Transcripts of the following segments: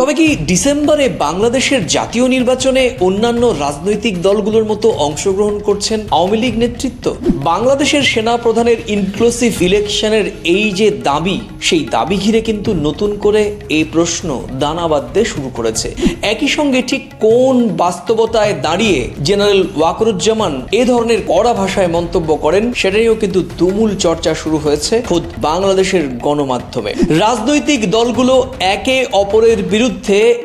তবে কি ডিসেম্বরে বাংলাদেশের জাতীয় নির্বাচনে অন্যান্য রাজনৈতিক দলগুলোর মতো অংশগ্রহণ করছেন আওয়ামী লীগ নেতৃত্ব? বাংলাদেশের সেনা প্রধানের ইনক্লুসিভ ইলেকশনের এই যে দাবি, সেই দাবি ঘিরে কিন্তু নতুন করে এই প্রশ্ন দানা বাঁধতে শুরু করেছে। একই সঙ্গে ঠিক কোন বাস্তবতায় দাঁড়িয়ে জেনারেল ওয়াকরুজ্জামান এ ধরনের কড়া ভাষায় মন্তব্য করেন সেটাইও কিন্তু তুমুল চর্চা শুরু হয়েছে খোদ বাংলাদেশের গণমাধ্যমে। রাজনৈতিক দলগুলো একে অপরের বিরুদ্ধে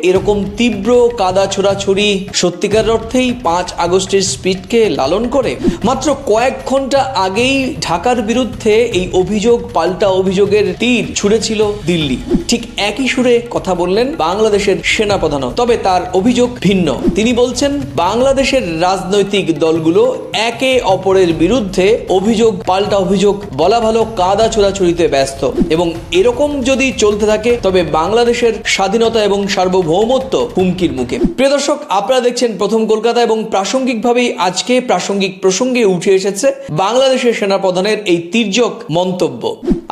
এরকম তীব্র কাদা ছোড়াছুড়ি সত্যিকার অর্থেই পাঁচ আগস্টের স্পিডকে লালন করে। মাত্র কয়েক ঘণ্টা আগেই ঢাকার বিরুদ্ধে এই অভিযোগ, পাল্টা অভিযোগের তীর ছুড়েছিল দিল্লি। ঠিক একই সুরে কথা বললেন বাংলাদেশের সেনাপ্রধানও তবে তার অভিযোগ ভিন্ন। তিনি বলছেন, বাংলাদেশের রাজনৈতিক দলগুলো একে অপরের বিরুদ্ধে অভিযোগ, পাল্টা অভিযোগ, বলা ভালো কাদা ছোড়াছুড়িতে ব্যস্ত। এবং এরকম যদি চলতে থাকে, তবে বাংলাদেশের স্বাধীনতা এবং সার্বভৌমত্ব হুমকির মুখে। প্রিয় দর্শক, আপনারা দেখছেন প্রথম কলকাতা এবং প্রাসঙ্গিকভাবেই আজকে প্রাসঙ্গিক প্রসঙ্গে উঠে এসেছে বাংলাদেশের সেনাপ্রধানের এই তির্যক মন্তব্য।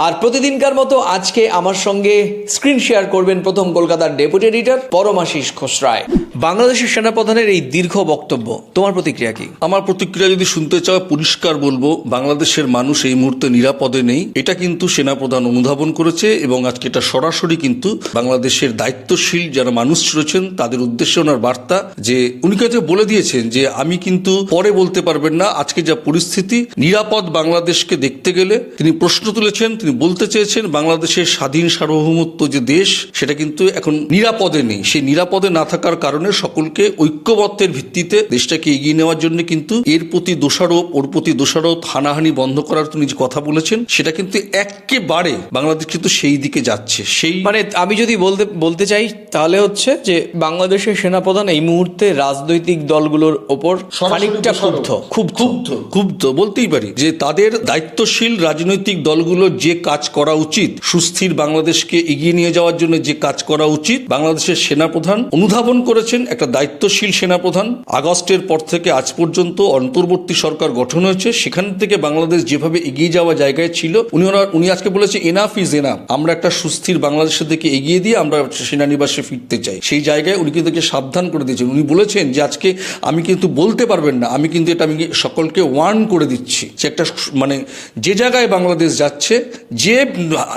আর প্রতিদিনকার মতো আজকে আমার সঙ্গে স্ক্রিন শেয়ার করবেন প্রথম কলকাতার ডেপুটি এডিটর পরমাশিস খোসরায়। বাংলাদেশের সেনাপ্রধানের এই দীর্ঘ বক্তব্য, তোমার প্রতিক্রিয়া কি? আমার প্রতিক্রিয়া যদি শুনতে চাও, পরিষ্কার বলব, বাংলাদেশের মানুষ এই মুহূর্তে নিরাপদে নেই। এটা কিন্তু সেনাপ্রধান অনুধাবন করেছে এবং আজকে এটা সরাসরি কিন্তু বাংলাদেশের দায়িত্বশীল যারা মানুষ রয়েছেন, তাদের উদ্দেশ্যে ওনার বার্তা যে উনি কাছে বলে দিয়েছেন যে, আমি কিন্তু পরে বলতে পারবেন না, আজকে যা পরিস্থিতি, নিরাপদ বাংলাদেশকে দেখতে গেলে তিনি প্রশ্ন তুলেছেন, তিনি বলতে চেয়েছেন, বাংলাদেশের স্বাধীন সার্বভৌমত্ব যে দেশ, সেটা কিন্তু এখন নিরাপদে নেই। সেই নিরাপদে না থাকার কারণে সকলকে ঐক্যবদ্ধের ভিত্তিতে দেশটাকে এগিয়ে নেওয়ার জন্য কিন্তু এর প্রতি দোষারোপ, ওর প্রতি দোষারোপ, হানাহানি বন্ধ করার তিনি যে কথা বলেছেন, সেটা কিন্তু একেবারে বাংলাদেশ কিন্তু সেই দিকে যাচ্ছে, সেই মানে আমি যদি বলতে বলতে চাই তাহলে হচ্ছে যে বাংলাদেশের সেনাপ্রধান এই মুহূর্তে রাজনৈতিক দলগুলোর ওপর খানিকটা ক্ষুব্ধ। খুব ক্ষুব্ধ। ক্ষুব্ধ বলতেই পারি যে তাদের দায়িত্বশীল রাজনৈতিক দলগুলোর যে কাজ করা উচিত সুস্থির বাংলাদেশকে এগিয়ে নিয়ে যাওয়ার জন্য যে কাজ করা উচিত বাংলাদেশের সেনাপ্রধান অনুধাবন করেছেন একটা দায়িত্বশীল সেনাপ্রধান। আগস্টের পর থেকে আজ পর্যন্ত অন্তর্বর্তী সরকার গঠন হয়েছে সেখান থেকে বাংলাদেশ যেভাবে এগিয়ে যাওয়া জায়গায় ছিল উনি উনি আজকে বলেছে এনাফ ইজ এনাফ আমরা একটা সুস্থির বাংলাদেশের দিকে এগিয়ে দিয়ে আমরা সেনানিবাসে ফিরতে চাই সেই জায়গায় উনি কিন্তু সাবধান করে দিয়েছেন। উনি বলেছেন যে আজকে আমি কিন্তু বলতে পারবেন না আমি কিন্তু এটা আমি সকলকে ওয়ার্ন করে দিচ্ছি যে একটা মানে যে জায়গায় বাংলাদেশ যাচ্ছে যে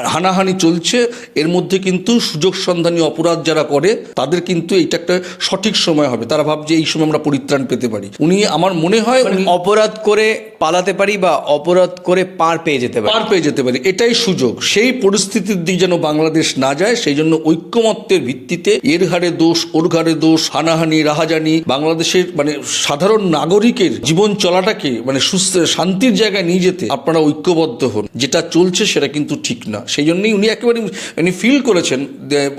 হানাহানি চলছে এর মধ্যে কিন্তু সুযোগ সন্ধানী অপরাধ যারা করে তাদের কিন্তু এটা একটা সঠিক সময় হবে। তারা ভাবছে এই সময় আমরা পরিত্রাণ পেতে পারি। উনি আমার মনে হয় উনি অপরাধ করে পালাতে পারি বা অপরাধ করে পার পেয়ে যেতে পারি। পার পেয়ে যেতে পারি। এটাই সুযোগ। সেই পরিস্থিতির দিকে যেন বাংলাদেশ না যায় সেই জন্য ঐক্যমত্যের ভিত্তিতে এর ঘাড়ে দোষ ওর ঘাড়ে দোষ হানাহানি রাহাজানি বাংলাদেশের মানে সাধারণ নাগরিকের জীবন চলাটাকে মানে সুস্থ শান্তির জায়গায় নিয়ে যেতে আপনারা ঐক্যবদ্ধ হন। যেটা চলছে সেটা কিন্তু ঠিক না। সেই জন্যই উনি একেবারে উনি ফিল করেছেন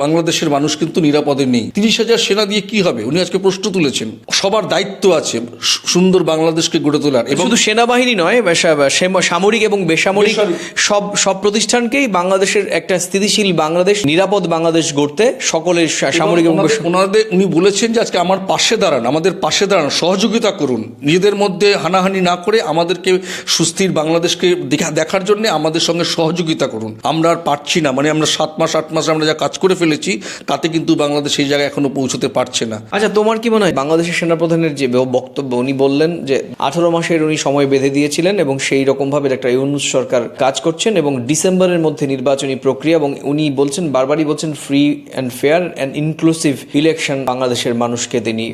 বাংলাদেশের মানুষ কিন্তু নিরাপদে নেই। তিরিশ হাজার সেনা দিয়ে কি হবে? উনি আজকে প্রশ্ন তুলেছেন। সবার দায়িত্ব আছে সুন্দর বাংলাদেশকে গড়ে তোলার এবং শুধু সেনাবাহিনী নয় সামরিক এবং বেসামরিক। সব সব প্রতিষ্ঠানকেই বাংলাদেশের একটা স্থিতিশীল বাংলাদেশ নিরাপদ বাংলাদেশ গড়তে সকলের সা- সামরিক ওনাদের- উনি বলেছেন যে আজকে আমার পাশে দাঁড়ান আমাদের পাশে দাঁড়ান সহযোগিতা করুন। নিজেদের মধ্যে হানাহানি না করে আমাদেরকে সুস্থির বাংলাদেশকে দেখা- দেখার জন্য আমাদের সঙ্গে সহযোগিতা করুন। আমরা আর পারছি না মানে আমরা সাত মাস আট মাস আমরা যা কাজ করে ফেলেছি তাতে কিন্তু বাংলাদেশ সেই জায়গায় এখনও পৌঁছতে পারছে না। আচ্ছা তোমার কি মনে হয় বাংলাদেশের সেনাপ্রধানের যে বক্তব্য উনি বললেন যে আঠারো মাসের উনি সময় বেঁধে দিয়েছিলেন এবং সেই রকম ভাবে একটা ইউনুস সরকার কাজ করছেন এবং ডিসেম্বরের মধ্যে নির্বাচনী প্রক্রিয়া এবং উনি বলছেন বারবারই বলছেন free and fair and inclusive election বাংলাদেশের মানুষকে তিনি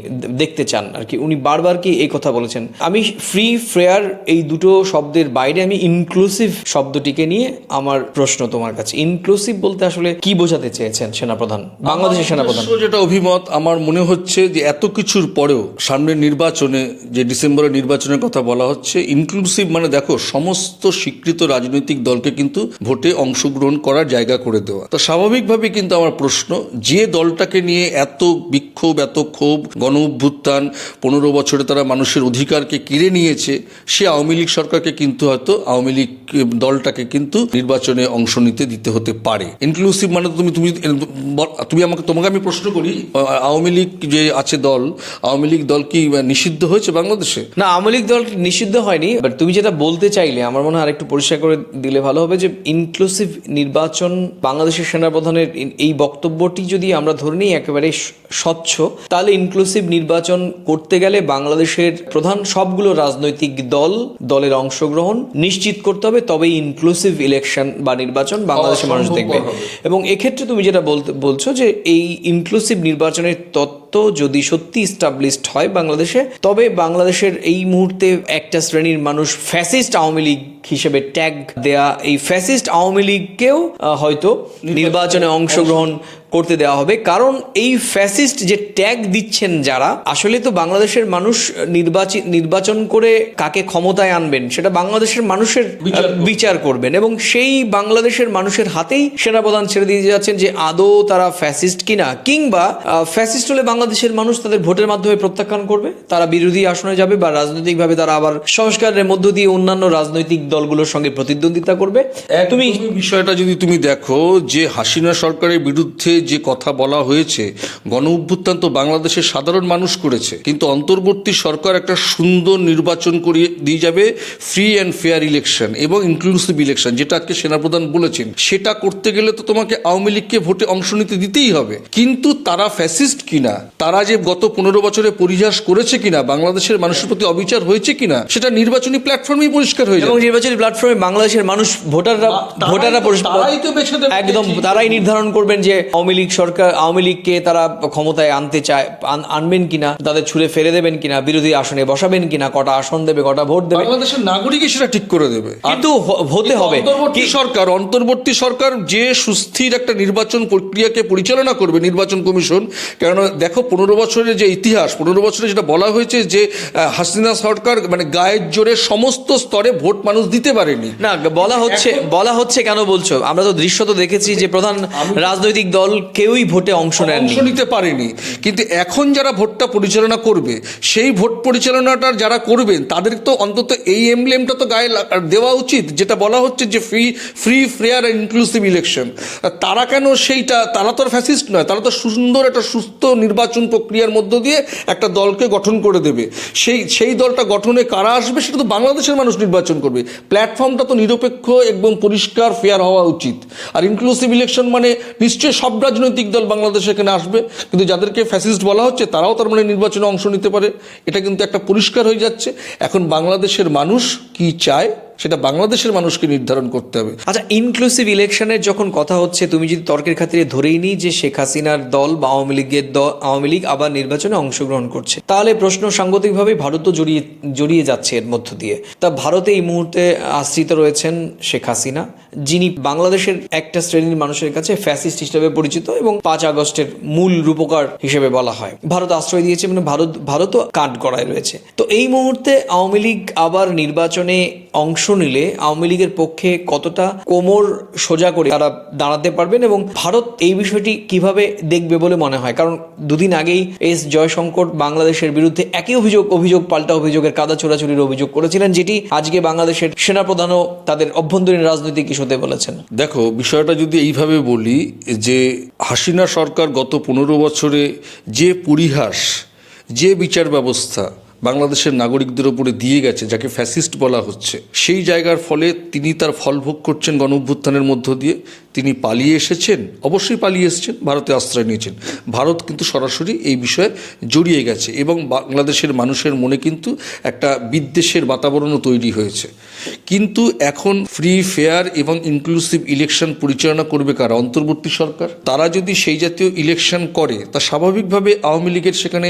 দেখতে চান আর কি। উনি বারবার কি এই কথা বলেছেন? আমি ফ্রি ফেয়ার এই দুটো শব্দের বাইরে আমি ইনক্লুসিভ শব্দটিকে নিয়ে আমার প্রশ্ন তোমার কাছে। ইনক্লুসিভ বলতে আসলে কি বোঝাতে চেয়েছেন সেনাপ্রধান? বাংলাদেশের সেনাপ্রধান। যেটা অভিমত আমার মনে হচ্ছে যে এত কিছুর পরেও সামনের নির্বাচনে যে ডিসেম্বরের নির্বাচনের কথা বলা হচ্ছে ইনক্লুসিভ মানে দেখো সমস্ত স্বীকৃত রাজনৈতিক দলকে কিন্তু ভোটে অংশগ্রহণ করার জায়গা করে দেওয়া। তো স্বাভাবিকভাবে কিন্তু আমার প্রশ্ন যে দলটাকে নিয়ে এত বিক্ষোভ, এত ক্ষোভ গণ অভ্যুত্থান পনেরো বছরে তারা মানুষের অধিকারকে কেড়ে নিয়েছে, সে আওয়ামী লীগ সরকারকে কিন্তু হয়তো আওয়ামী লীগ দলটাকে কিন্তু নির্বাচনে অংশ নিতে, দিতে হতে পারে। ইনক্লুসিভ মানে তুমি তুমি তুমি আমাকে, তোমাকে আমি প্রশ্ন করি আওয়ামী লীগ যে আছে দল, আওয়ামী লীগ দল কি নিষিদ্ধ হয়েছে বাংলাদেশে? না, আওয়ামী লীগ দল নিষিদ্ধ হয়নি বাট তুমি যেটা বলতে চাইলে, আমার মনে হয় আরেকটু পরিষ্কার করে দিলে ভালো হবে যে ইনক্লুসিভ নির্বাচন বাংলাদেশের সেনাপ্রধানের এই বক্তব্যটি যদি যদি আমরা ধরে নিই একেবারে স্বচ্ছ তাহলে ইনক্লুসিভ নির্বাচন করতে গেলে বাংলাদেশের প্রধান সবগুলো রাজনৈতিক দল দলের অংশগ্রহণ নিশ্চিত করতে হবে তবেই ইনক্লুসিভ ইলেকশন বা নির্বাচন বাংলাদেশের মানুষ দেখবে। এবং এক্ষেত্রে তুমি যেটা বলতে বলছো যে এই ইনক্লুসিভ নির্বাচনের তত্ত্ব যদি সত্যি স্টাবলিশড হয় বাংলাদেশে তবে বাংলাদেশের এই মুহূর্তে একটা শ্রেণির মানুষ ফ্যাসিস্ট আওয়ামী লীগ হিসেবে ট্যাগ দেয়া এই ফ্যাসিস্ট আওয়ামী লীগকেও হয়তো নির্বাচনে অংশগ্রহণ করতে দেওয়া হবে। কারণ এই ফ্যাসিস্ট যে ট্যাগ দিচ্ছেন যারা আসলে তো বাংলাদেশের মানুষ নির্বাচিত নির্বাচন করে কাকে ক্ষমতায় আনবেন সেটা বাংলাদেশের মানুষের বিচার বিচার করবেন এবং সেই বাংলাদেশের মানুষের হাতেই সেনাপ্রধান ছেড়ে দিয়ে যাচ্ছেন যে আদৌ তারা ফ্যাসিস্ট কিনা কিংবা ফ্যাসিস্ট হলে বাংলাদেশের মানুষ তাদের ভোটের মাধ্যমে প্রত্যাখ্যান করবে, তারা বিরোধী আসনে যাবে বা রাজনৈতিকভাবে তারা আবার সংস্কারের মধ্য দিয়ে অন্যান্য রাজনৈতিক দলগুলোর সঙ্গে প্রতিদ্বন্দ্বিতা করবে। তুমি বিষয়টা যদি তুমি দেখো, যে হাসিনা সরকারের বিরুদ্ধে যে কথা বলা হয়েছে, গণ অভ্যুত্থান তো বাংলাদেশের সাধারণ মানুষ করেছে, কিন্তু অন্তর্বর্তী সরকার একটা সুন্দর নির্বাচন করিয়ে দিয়ে যাবে ফ্রি অ্যান্ড ফেয়ার ইলেকশন এবং ইনক্লুসিভ ইলেকশন যেটা আজকে সেনাপ্রধান বলেছেন। সেটা করতে গেলে তো তোমাকে আওয়ামী লীগকে ভোটে অংশ নিতে দিতেই হবে। কিন্তু তারা ফ্যাসিস্ট কিনা তারা যে গত পনেরো বছরে পরিহাস করেছে কিনা বাংলাদেশের মানুষের প্রতি অবিচার হয়েছে কিনা সেটা নির্বাচনী প্ল্যাটফর্মেই পরিষ্কার হয়ে এবং নির্বাচনী প্লাটফর্মে বাংলাদেশের মানুষ ভোটাররা ভোটাররা একদম তারাই নির্ধারণ করবেন যে আওয়ামী লীগ সরকার আওয়ামী লীগকে তারা ক্ষমতায় আনতে চায় আনবেন কিনা তাদের ছুড়ে ফেলে দেবেন কিনা বিরোধী আসনে বসাবেন কিনা কটা আসন দেবে কটা ভোট দেবে। বাংলাদেশের নাগরিকই সেটা ঠিক করে দেবে। কিন্তু হতে হবে। কি- সরকার অন্তর্বর্তী সরকার যে সুস্থির একটা নির্বাচন প্রক্রিয়াকে পরিচালনা করবে নির্বাচন কমিশন কেননা দেখো পনেরো বছরের যে ইতিহাস পনেরো বছরে যেটা বলা হয়েছে যে হাসিনা সরকার মানে গায়ের জোরে সমস্ত স্তরে ভোট মানুষ দিতে পারেনি। না বলা হচ্ছে বলা হচ্ছে কেন বলছো? আমরা তো দৃশ্য তো দেখেছি যে প্রধান রাজনৈতিক দল কেউই ভোটে অংশ নেননি। অংশ নিতে পারেনি। কিন্তু এখন যারা ভোটটা পরিচালনা করবে সেই ভোট পরিচালনাটা যারা করবেন তাদের তো অন্তত এই এমব্লেমটা তো গায়ে দেওয়া উচিত যেটা বলা হচ্ছে যে free free fair and inclusive election তারা কেন সেইটা তারা তো ফ্যাসিস্ট নয় তারা তো সুন্দর একটা সুস্থ নির্বাচন প্রক্রিয়ার মধ্য দিয়ে একটা দলকে গঠন করে দেবে। সেই সেই দলটা গঠনে কারা আসবে সেটা তো বাংলাদেশের মানুষ নির্বাচন করবে। প্ল্যাটফর্মটা তো নিরপেক্ষ এবং পরিষ্কার ফেয়ার হওয়া উচিত। আর ইনক্লুসিভ ইলেকশন মানে নিশ্চয়ই সব রাজনৈতিক দল বাংলাদেশে এখানে আসবে, কিন্তু যাদেরকে ফ্যাসিস্ট বলা হচ্ছে তারাও তার মানে নির্বাচনে অংশ নিতে পারে। এটা কিন্তু একটা পরিষ্কার হয়ে যাচ্ছে। এখন বাংলাদেশের মানুষ কি চায়? সেটা বাংলাদেশের মানুষকে নির্ধারণ করতে হবে। আচ্ছা ইনক্লুসিভ ইলেকশনের যখন কথা হচ্ছে, তুমি যদি তর্কের খাতিরে ধরেই নিই যে শেখ হাসিনার দল বা আওয়ামী লীগের দল আওয়ামী লীগ আবার নির্বাচনে অংশগ্রহণ করছে, তাহলে প্রশ্ন সাংগতিকভাবে ভারতও জড়িয়ে জড়িয়ে যাচ্ছে এর মধ্য দিয়ে। তা ভারতে এই মুহূর্তে আশ্রিত রয়েছেন শেখ হাসিনা যিনি বাংলাদেশের একটা শ্রেণির মানুষের কাছে ফ্যাসিস্ট হিসেবে পরিচিত এবং পাঁচ আগস্টের মূল রূপকার হিসেবে বলা হয়। ভারত আশ্রয় দিয়েছে মানে ভারত, ভারতও কাঠ গড়ায় রয়েছে। তো এই মুহূর্তে আওয়ামী লীগ আবার নির্বাচনে অংশ নিলে আওয়ামী লীগের পক্ষে কতটা কোমর সোজা করে তারা দাঁড়াতে পারবেন এবং ভারত এই বিষয়টি কীভাবে দেখবে বলে মনে হয়? কারণ দুদিন আগেই এস জয়শঙ্কর বাংলাদেশের বিরুদ্ধে একই অভিযোগ অভিযোগ, পাল্টা অভিযোগের কাদা চোরাচুরির অভিযোগ করেছিলেন, যেটি আজকে বাংলাদেশের সেনাপ্রধানও তাদের অভ্যন্তরীণ রাজনৈতিক ইস্যুতে বলেছেন। দেখো, বিষয়টা যদি এইভাবে বলি যে হাসিনা সরকার গত পনেরো বছরে যে পরিহাস, যে বিচার ব্যবস্থা বাংলাদেশের নাগরিকদের উপরে দিয়ে গেছে, যাকে ফ্যাসিস্ট বলা হচ্ছে। সেই জায়গার ফলে তিনি তার ফল ভোগ করছেন গণ অভ্যুত্থানের মধ্য দিয়ে। তিনি পালিয়ে এসেছেন, অবশ্যই পালিয়ে এসেছেন, ভারতে আশ্রয় নিয়েছেন। ভারত কিন্তু সরাসরি এই বিষয়ে জড়িয়ে গেছে এবং বাংলাদেশের মানুষের মনে কিন্তু একটা বিদ্বেষের বাতাবরণও তৈরি হয়েছে। কিন্তু এখন ফ্রি ফেয়ার এবং ইনক্লুসিভ ইলেকশন পরিচালনা করবে কারা? অন্তর্বর্তী সরকার? তারা যদি সেই জাতীয় ইলেকশন করে, তা স্বাভাবিকভাবে আওয়ামী লীগের সেখানে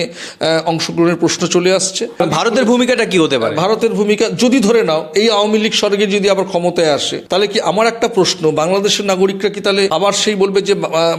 অংশগ্রহণের প্রশ্ন চলে আসছে। ভারতের ভূমিকাটা কি হতে পারে? ভারতের ভূমিকা যদি ধরে নাও এই আওয়ামী লীগ সরকার যদি আবার ক্ষমতায় আসে তাহলে কি আমার একটা প্রশ্ন বাংলাদেশের নাগরিকরা কি তাহলে আবার সেই বলবে যে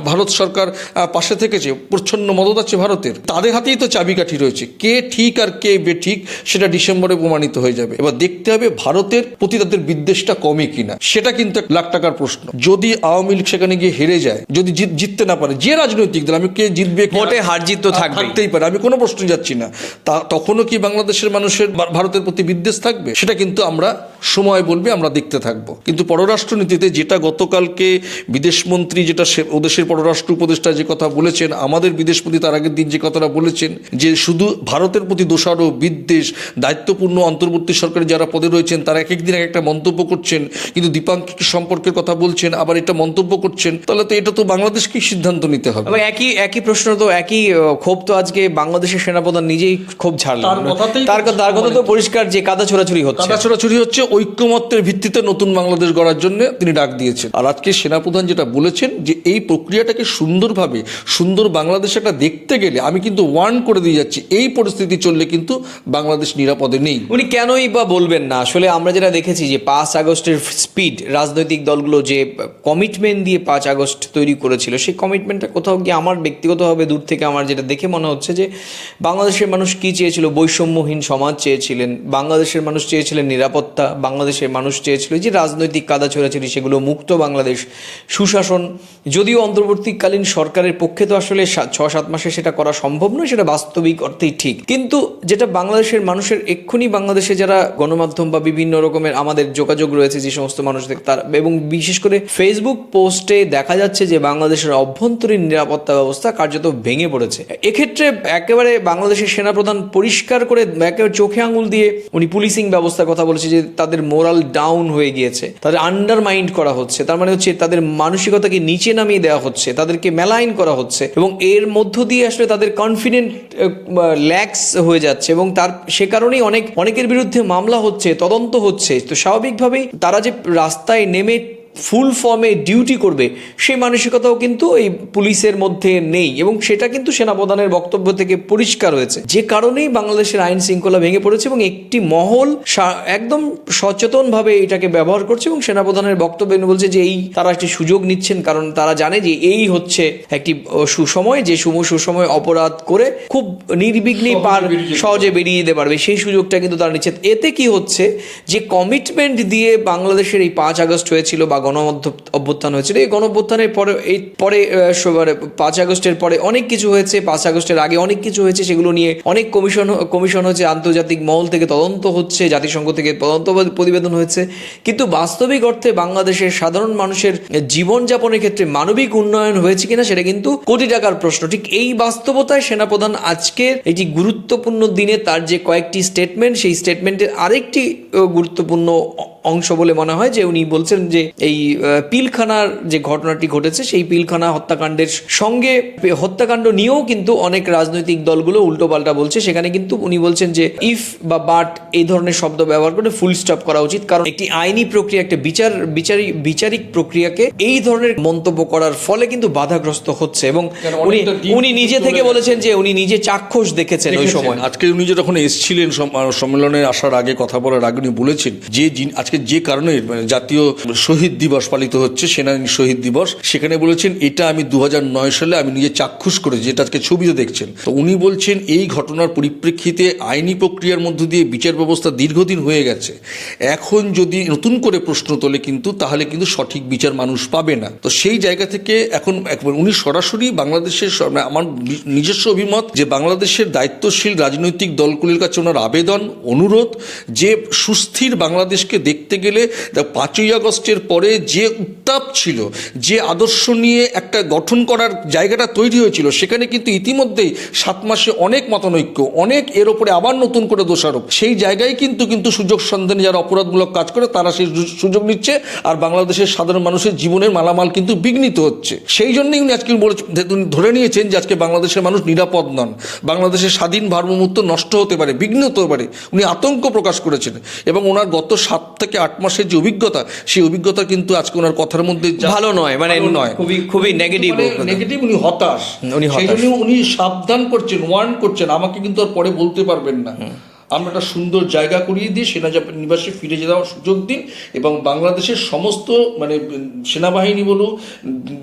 ভারত সরকার পাশে থেকেছে প্রচ্ছন্ন মদত আছে ভারতের? তাদের হাতেই তো চাবিকাঠি রয়েছে। কে ঠিক আর কে বেঠিক সেটা ডিসেম্বরে প্রমাণিত হয়ে যাবে। এবার দেখতে হবে ভারতের প্রতি তাদের বিদ্বেষটা কমে কিনা। সেটা কিন্তু এক লাখ টাকার প্রশ্ন। যদি আওয়ামী লীগ সেখানে গিয়ে হেরে যায় যদি জিত- জিততে না পারে যে রাজনৈতিক দল আমি কে জিতবে কে ভোটে হার জিত তো থাকতেই পারে আমি কোনো প্রশ্ন যাচ্ছি না। তা তখনও কি বাংলাদেশের মানুষের ভারতের প্রতি বিদ্বেষ থাকবে? সেটা কিন্তু আমরা সময় বলবে, আমরা দেখতে থাকব। কিন্তু পররাষ্ট্রনীতিতে যেটা গতকালকে বিদেশমন্ত্রী যেটা ওদেশের পররাষ্ট্র উপদেষ্টা যে কথা বলেছেন, আমাদের বিদেশমন্ত্রী তার আগের দিন যে কথাটা বলেছেন, যে শুধু ভারতের প্রতি দোষারোপ, বিদ্বেষ, দায়িত্বপূর্ণ অন্তর্বর্তী সরকারে যারা পদে রয়েছেন, তারা এক এক দিন এক একটা মন্তব্য করছেন, কিন্তু দীপাঙ্কিক সম্পর্কের কথা বলছেন, আবার এটা মন্তব্য করছেন, তাহলে তো এটা তো বাংলাদেশকেই সিদ্ধান্ত নিতে হবে? একই একই প্রশ্ন তো, একই ক্ষোভ তো আজকে বাংলাদেশের সেনাপ্রধান নিজেই ক্ষোভ ছাড়লেন। তার তার কথা- তো পরিষ্কার যে কাদা ছোড়াছুরি হচ্ছে। কাদা ছোড়াছুরি হচ্ছে ঐক্যমত্যের ভিত্তিতে নতুন বাংলাদেশ গড়ার জন্য তিনি ডাক দিয়েছেন। আর আজকে সেনাপ্রধান যেটা বলেছেন যে এই প্রক্রিয়াটাকে সুন্দরভাবে সুন্দর বাংলাদেশ একটা দেখতে গেলে আমি কিন্তু ওয়ার্ন করে দিয়ে যাচ্ছি এই পরিস্থিতি চললে কিন্তু বাংলাদেশ নিরাপদে নেই। উনি কেনই বা বলবেন না? আসলে আমরা যেটা দেখেছি যে পাঁচ আগস্টের স্পিড রাজনৈতিক দলগুলো যে কমিটমেন্ট দিয়ে পাঁচ আগস্ট তৈরি করেছিল সেই কমিটমেন্টটা কোথাও গিয়ে আমার ব্যক্তিগতভাবে দূর থেকে আমার যেটা দেখে মনে হচ্ছে যে বাংলাদেশের মানুষ কি চেয়েছিল বৈষম্যহীন সমাজ চেয়েছিলেন, বাংলাদেশের মানুষ চেয়েছিলেন নিরাপত্তা, বাংলাদেশের মানুষ চেয়েছিল যে রাজনৈতিক কাদা ছোড়াছড়ি সেগুলো মুক্ত বাংলাদেশ, সুশাসন, যদিও অন্তর্বর্তীকালীন সরকারের পক্ষে তো আসলে ছ, সাত মাসে সেটা করা সম্ভব নয়, সেটা বাস্তবিক অর্থেই ঠিক। কিন্তু যেটা বাংলাদেশের মানুষের এক্ষুনি বাংলাদেশে যারা গণমাধ্যম বা বিভিন্ন রকমের আমাদের যোগাযোগ রয়েছে যে সমস্ত মানুষদের, তার, এবং বিশেষ করে ফেসবুক পোস্টে দেখা যাচ্ছে যে বাংলাদেশের অভ্যন্তরীণ নিরাপত্তা ব্যবস্থা কার্যত ভেঙে পড়েছে। এক্ষেত্রে একেবারে বাংলাদেশের সেনাপ্রধান পরিষ্কার করে একেবারে চোখে আঙুল দিয়ে উনি পুলিশিং ব্যবস্থার কথা বলেছে যে তাদের মোরাল ডাউন হয়ে গিয়েছে। তাদের আন্ডারমাইন্ড করা হচ্ছে। তার মানে হচ্ছে তাদের মানসিকতাকে নিচে নামিয়ে দেওয়া হচ্ছে। তাদেরকে মেলাইন করা হচ্ছে। এবং এর মধ্য দিয়ে আসলে তাদের কনফিডেন্ট ল্যাক্স হয়ে যাচ্ছে। এবং তার, সে কারণেই অনেক, অনেকের বিরুদ্ধে মামলা হচ্ছে, তদন্ত হচ্ছে। তো স্বাভাবিকভাবেই তারা যে রাস্তায় নেমে ফুল ফর্মে ডিউটি করবে সেই মানসিকতাও কিন্তু এই পুলিশের মধ্যে নেই এবং সেটা কিন্তু সেনাপ্রধানের বক্তব্য থেকে পরিষ্কার হয়েছে। যে কারণেই বাংলাদেশের আইন শৃঙ্খলা ভেঙে পড়েছে এবং একটি মহল একদম সচেতনভাবে এটাকে ব্যবহার করছে এবং সেনাপ্রধানের বক্তব্য বলছে যে এই তারা একটি সুযোগ নিচ্ছেন কারণ তারা জানে যে এই হচ্ছে একটি সুসময় যে সুম সুসময় অপরাধ করে খুব নির্বিঘ্নে পার সহজে বেরিয়ে যেতে পারবে। সেই সুযোগটা কিন্তু তারা নিচ্ছে এতে কি হচ্ছে যে কমিটমেন্ট দিয়ে বাংলাদেশের এই পাঁচ আগস্ট হয়েছিল বা গণ অভ্যুত্থান হয়েছিল। এই গণ অভ্যুত্থানের পরে, এই পরে পাঁচ আগস্টের পরে অনেক কিছু হয়েছে। পাঁচ আগস্টের আগে অনেক কিছু হয়েছে, সেগুলো নিয়ে অনেক কমিশন কমিশন হয়েছে আন্তর্জাতিক মহল থেকে তদন্ত হচ্ছে, জাতিসংঘ থেকে তদন্ত প্রতিবেদন হয়েছে। কিন্তু বাস্তবিক অর্থে বাংলাদেশের সাধারণ মানুষের জীবনযাপনের ক্ষেত্রে মানবিক উন্নয়ন হয়েছে কিনা, সেটা কিন্তু কোটি টাকার প্রশ্ন। ঠিক এই বাস্তবতায় সেনাপ্রধান আজকের এটি গুরুত্বপূর্ণ দিনে তার যে কয়েকটি স্টেটমেন্ট সেই স্টেটমেন্টের আরেকটি গুরুত্বপূর্ণ অংশ বলে মনে হয় যে উনি বলছেন যে এই পিলখানার যে ঘটনাটি ঘটেছে সেই পিলখানা হত্যাকাণ্ডের সঙ্গে হত্যাকাণ্ড নিয়েও কিন্তু অনেক রাজনৈতিক দলগুলো উল্টোপাল্টা বলছে। সেখানে কিন্তু উনি বলছেন যে ইফ বা বাট এই ধরনের শব্দ ব্যবহার করে ফুল স্টপ করা উচিত। কারণ একটি আইনি প্রক্রিয়া একটা বিচার বিচারি বিচারিক প্রক্রিয়াকে এই ধরনের মন্তব্য করার ফলে কিন্তু বাধাগ্রস্ত হচ্ছে এবং উনি উনি নিজে থেকে বলেছেন যে উনি নিজে চাক্ষুষ দেখেছেন ওই সময়। আজকে উনি যখন এসছিলেন সম্মেলনে আসার আগে কথা বলার আগে উনি বলেছেন যে জিন- আজকে যে কারণে মানে জাতীয় শহীদ দিবস পালিত হচ্ছে সেনানী শহীদ দিবস, সেখানে বলেছেন, এটা আমি দু সালে আমি নিজে চাক্ষুষ করেছি যেটা আজকে ছবিতে দেখছেন। তো উনি বলছেন, এই ঘটনার পরিপ্রেক্ষিতে আইনি প্রক্রিয়ার মধ্য দিয়ে বিচার ব্যবস্থা দীর্ঘদিন হয়ে গেছে। এখন যদি নতুন করে প্রশ্ন তোলে কিন্তু, তাহলে কিন্তু সঠিক বিচার মানুষ পাবে না। তো সেই জায়গা থেকে এখন উনি সরাসরি বাংলাদেশের মানে আমার নিজস্ব অভিমত যে বাংলাদেশের দায়িত্বশীল রাজনৈতিক দলগুলির কাছে ওনার আবেদন, অনুরোধ যে সুস্থির বাংলাদেশকে দেখতে গেলে দা- পাঁচই আগস্টের পরে যে উত্তাপ ছিল যে আদর্শ নিয়ে একটা গঠন করার জায়গাটা তৈরি হয়েছিল, সেখানে কিন্তু ইতিমধ্যেই সাত মাসে অনেক মতানৈক্য, অনেক এর ওপরে আবার নতুন করে দোষারোপ। সেই জায়গায় কিন্তু কিন্তু সুযোগ সন্ধানে যারা অপরাধমূলক কাজ করে, তারা সেই সুযোগ নিচ্ছে আর বাংলাদেশের সাধারণ মানুষের জীবনের মালামাল কিন্তু বিঘ্নিত হচ্ছে। সেই জন্যই উনি আজকে উনি ধরে নিয়েছেন যে আজকে বাংলাদেশের মানুষ নিরাপদ নন। বাংলাদেশের স্বাধীন ভারমুক্ত নষ্ট হতে পারে বিঘ্ন হতে পারে। উনি আতঙ্ক প্রকাশ করেছেন এবং ওনার গত সাত থেকে আট মাসের যে অভিজ্ঞতা, সেই অভিজ্ঞতা কিন্তু আজকে ওনার কথার মধ্যে ভালো নয় মানে নয় খুবই খুবই নেগেটিভ নেগেটিভ উনি হতাশ। উনি সেই। জন্য উনি সাবধান করছেন ওয়ার্ন করছেন আমাকে কিন্তু আর পরে বলতে পারবেন না। আমরা একটা সুন্দর জায়গা করিয়ে দিয়ে সেনা নিবাসে ফিরে যাওয়ার সুযোগ দিন এবং বাংলাদেশের সমস্ত মানে সেনাবাহিনী বলুন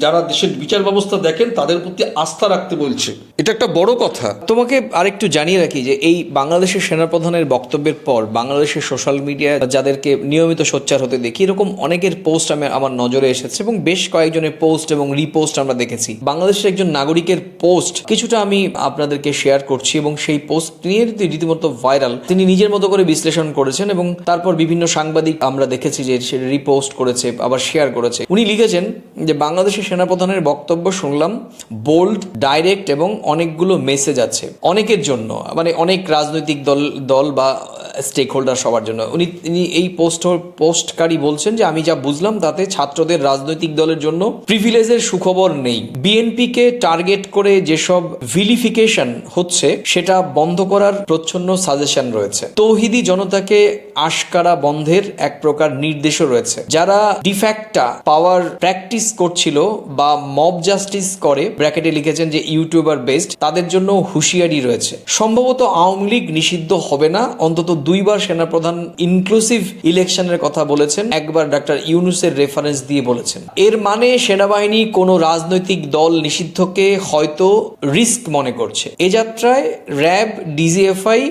যারা দেশের বিচার ব্যবস্থা দেখেন, তাদের প্রতি আস্থা রাখতে বলছে। এটা একটা বড় কথা। তোমাকে আরেকটু জানিয়ে রাখি যে এই বাংলাদেশের সেনাপ্রধানের বক্তব্যের পর বাংলাদেশের সোশ্যাল মিডিয়ায় যাদেরকে নিয়মিত সোচ্চার হতে দেখি, এরকম অনেকের পোস্ট আমি আমার নজরে এসেছে এবং বেশ কয়েকজনের পোস্ট এবং রিপোস্ট আমরা দেখেছি। বাংলাদেশের একজন নাগরিকের পোস্ট কিছুটা আমি আপনাদেরকে শেয়ার করছি এবং সেই পোস্ট নিয়ে রীতিমতো ভাইরাল তিনি নিজের মতো করে বিশ্লেষণ করেছেন এবং তারপর বিভিন্ন সাংবাদিক আমরা দেখেছি যে সে রিপোস্ট করেছে, আবার শেয়ার করেছে। উনি লিখেছেন যে, বাংলাদেশের সেনাপ্রধানের বক্তব্য শুনলাম বোল্ড ডাইরেক্ট এবং অনেকগুলো মেসেজ আছে, অনেকের জন্য মানে অনেক রাজনৈতিক দল দল বা স্টেক হোল্ডার সবার জন্য। উনি, তিনি এই পোস্ট পোস্টকারী বলছেন যে, আমি যা বুঝলাম, তাতে ছাত্রদের রাজনৈতিক দলের জন্য প্রিভিলেজের সুখবর নেই। বিএনপিকে টার্গেট করে যেসব ভিলিফিকেশন হচ্ছে, সেটা বন্ধ করার প্রচ্ছন্ন সাজেশন রয়েছে। তৌহিদি জনতাকে আশকারা বন্ধের এক প্রকার নির্দেশও রয়েছে। যারা ডিফ্যাক্টা পাওয়ার প্র্যাকটিস করছিল বা মব জাস্টিস করে ব্র্যাকেটে লিখেছেন যে ইউটিউবার বেসড তাদের জন্য হুঁশিয়ারি রয়েছে। সম্ভবত আওয়ামী লীগ নিষিদ্ধ হবে না, অন্তত দুইবার সেনাপ্রধান ইনক্লুসিভ ইলেকশনের কথা বলেছেন, একবার ডাক্তার ইউনুসের রেফারেন্স দিয়ে বলেছেন। এর মানে সেনাবাহিনী কোনো রাজনৈতিক দল নিষিদ্ধকে হয়তো রিস্ক মনে করছে। এ যাত্রায় র্যাব ডিজিএফআই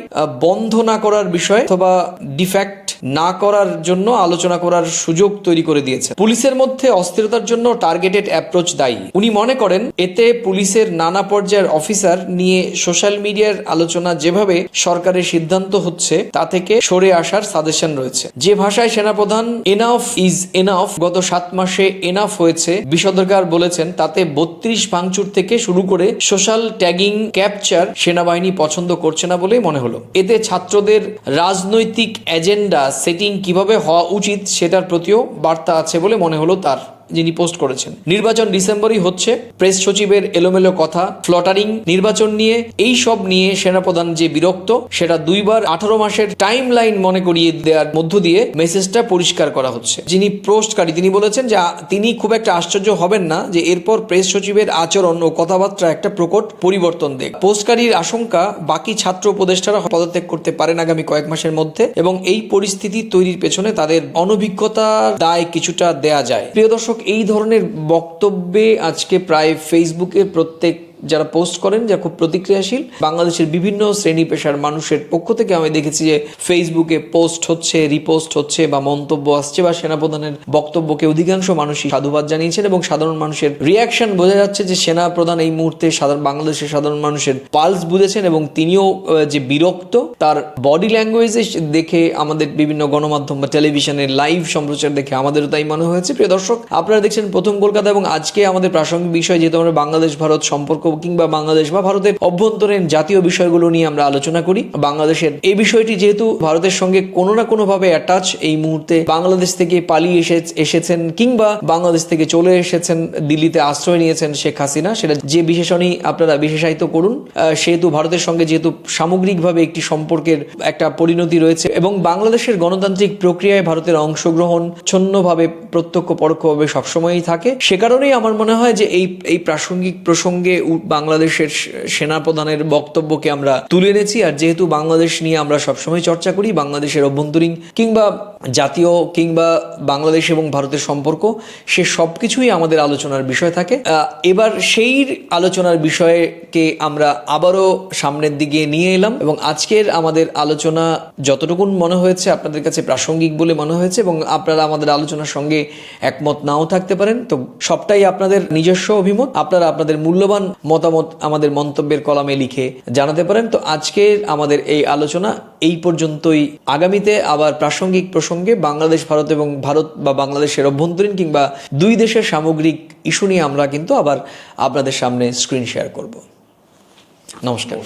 বন্ধ না করার বিষয় অথবা ডিফ্যাক্ট না করার জন্য আলোচনা করার সুযোগ তৈরি করে দিয়েছে। পুলিশের মধ্যে অস্থিরতার জন্য টার্গেটেড অ্যাপ্রোচ দায়ী। উনি মনে করেন, এতে পুলিশের নানা পর্যায়ের অফিসার নিয়ে সোশ্যাল মিডিয়ার আলোচনা যেভাবে সরকারের সিদ্ধান্ত হচ্ছে, তা থেকে সরে আসার সাজেশন রয়েছে। যে ভাষায় সেনাপ্রধান এনাফ ইজ এনাফ গত সাত মাসে এনাফ হয়েছে। বিশদকার বলেছেন, তাতে বত্রিশ ভাঙচুর থেকে শুরু করে সোশ্যাল ট্যাগিং ক্যাপচার সেনাবাহিনী পছন্দ করছে না বলেই মনে হলো। এতে ছাত্রদের রাজনৈতিক এজেন্ডা সেটিং কীভাবে হওয়া উচিত সেটার প্রতিও বার্তা আছে বলে মনে হলো তার। যিনি পোস্ট করেছেন। নির্বাচন ডিসেম্বরই হচ্ছে, প্রেস সচিবের এলোমেলো কথা, ফ্লটারিং, নির্বাচন নিয়ে, এই সব নিয়ে সেনাপ্রধান যে বিরক্ত, সেটা দুইবার আঠারো মাসের টাইম লাইন মনে করিয়ে দেওয়ার মধ্য দিয়ে মেসেজটা পরিষ্কার করা হচ্ছে। যিনি পোস্টকারী, তিনি বলেছেন যে তিনি খুব একটা আশ্চর্য হবেন না যে, এরপর প্রেস সচিবের আচরণ ও কথাবার্তা একটা প্রকট পরিবর্তন দেখ। পোস্টকারীর আশঙ্কা, বাকি ছাত্র উপদেষ্টারা পদত্যাগ করতে পারেন আগামী কয়েক মাসের মধ্যে এবং এই পরিস্থিতি তৈরির পেছনে তাদের অনভিজ্ঞতার দায় কিছুটা দেয়া যায়। প্রিয় দর্শক এই ধরনের বক্তব্যে আজকে প্রায় ফেসবুকে প্রত্যেক যারা পোস্ট করেন, যারা খুব প্রতিক্রিয়াশীল, বাংলাদেশের বিভিন্ন শ্রেণি পেশার মানুষের পক্ষ থেকে আমি দেখেছি যে ফেসবুকে পোস্ট হচ্ছে, রিপোস্ট হচ্ছে বা মন্তব্য আসছে বা সেনাপ্রধানের বক্তব্যকে অধিকাংশ মানুষই সাধুবাদ জানিয়েছেন এবং সাধারণ মানুষের রিয়াকশন বোঝা যাচ্ছে যে সেনাপ্রধান এই মুহূর্তে সাধারণ, বাংলাদেশের সাধারণ মানুষের পালস বুঝেছেন এবং তিনিও যে বিরক্ত, তার বডি ল্যাঙ্গুয়েজে দেখে আমাদের বিভিন্ন গণমাধ্যম বা টেলিভিশনের লাইভ সম্প্রচার দেখে আমাদেরও তাই মনে হয়েছে। প্রিয় দর্শক, আপনারা দেখছেন প্রথম কলকাতা এবং আজকে আমাদের প্রাসঙ্গিক বিষয়, যেহেতু আমরা বাংলাদেশ ভারত সম্পর্ক কিংবা বাংলাদেশ বা ভারতের অভ্যন্তরীণ জাতীয় বিষয়গুলো নিয়ে আমরা আলোচনা করি। বাংলাদেশের এই বিষয়টি যেহেতু ভারতের সঙ্গে কোনো না কোনো ভাবে অ্যাটাচ এই মুহূর্তে বাংলাদেশ থেকে পালিয়ে এসে এসেছেন কিংবা বাংলাদেশ থেকে চলে এসেছেন, দিল্লিতে আশ্রয় নিয়েছেন শেখ হাসিনা, সেটা যে বিশেষণই আপনারা বিশেষায়িত করুন সেহেতু ভারতের সঙ্গে যেহেতু সামগ্রিকভাবে একটি সম্পর্কের একটা পরিণতি রয়েছে এবং বাংলাদেশের গণতান্ত্রিক প্রক্রিয়ায় ভারতের অংশগ্রহণ ছন্নভাবে, প্রত্যক্ষ পরোক্ষভাবে সবসময়ই থাকে। সে কারণেই আমার মনে হয় যে এই এই প্রাসঙ্গিক প্রসঙ্গে বাংলাদেশের সেনাপ্রধানের বক্তব্যকে আমরা তুলে এনেছি। আর যেহেতু বাংলাদেশ নিয়ে আমরা সবসময় চর্চা করি, বাংলাদেশের অভ্যন্তরীণ কিংবা জাতীয় কিংবা বাংলাদেশ এবং ভারতের সম্পর্ক, সে সব কিছুই আমাদের আলোচনার বিষয় থাকে। এবার সেই আলোচনার বিষয়কে আমরা আবারও সামনের দিকে নিয়ে এলাম এবং আজকের আমাদের আলোচনা যতটুকুন মনে হয়েছে আপনাদের কাছে প্রাসঙ্গিক বলে মনে হয়েছে এবং আপনারা আমাদের আলোচনার সঙ্গে একমত নাও থাকতে পারেন। তো সবটাই আপনাদের নিজস্ব অভিমত। আপনারা আপনাদের মূল্যবান মতামত আমাদের মন্তব্যের কলামে লিখে জানাতে পারেন। তো আজকের আমাদের এই আলোচনা এই পর্যন্তই। আগামীতে আবার প্রাসঙ্গিক প্রসঙ্গে বাংলাদেশ, ভারত এবং ভারত বা বাংলাদেশের অভ্যন্তরীণ কিংবা দুই দেশের সামগ্রিক ইস্যু নিয়ে আমরা কিন্তু আবার আপনাদের সামনে স্ক্রিন শেয়ার করব। নমস্কার।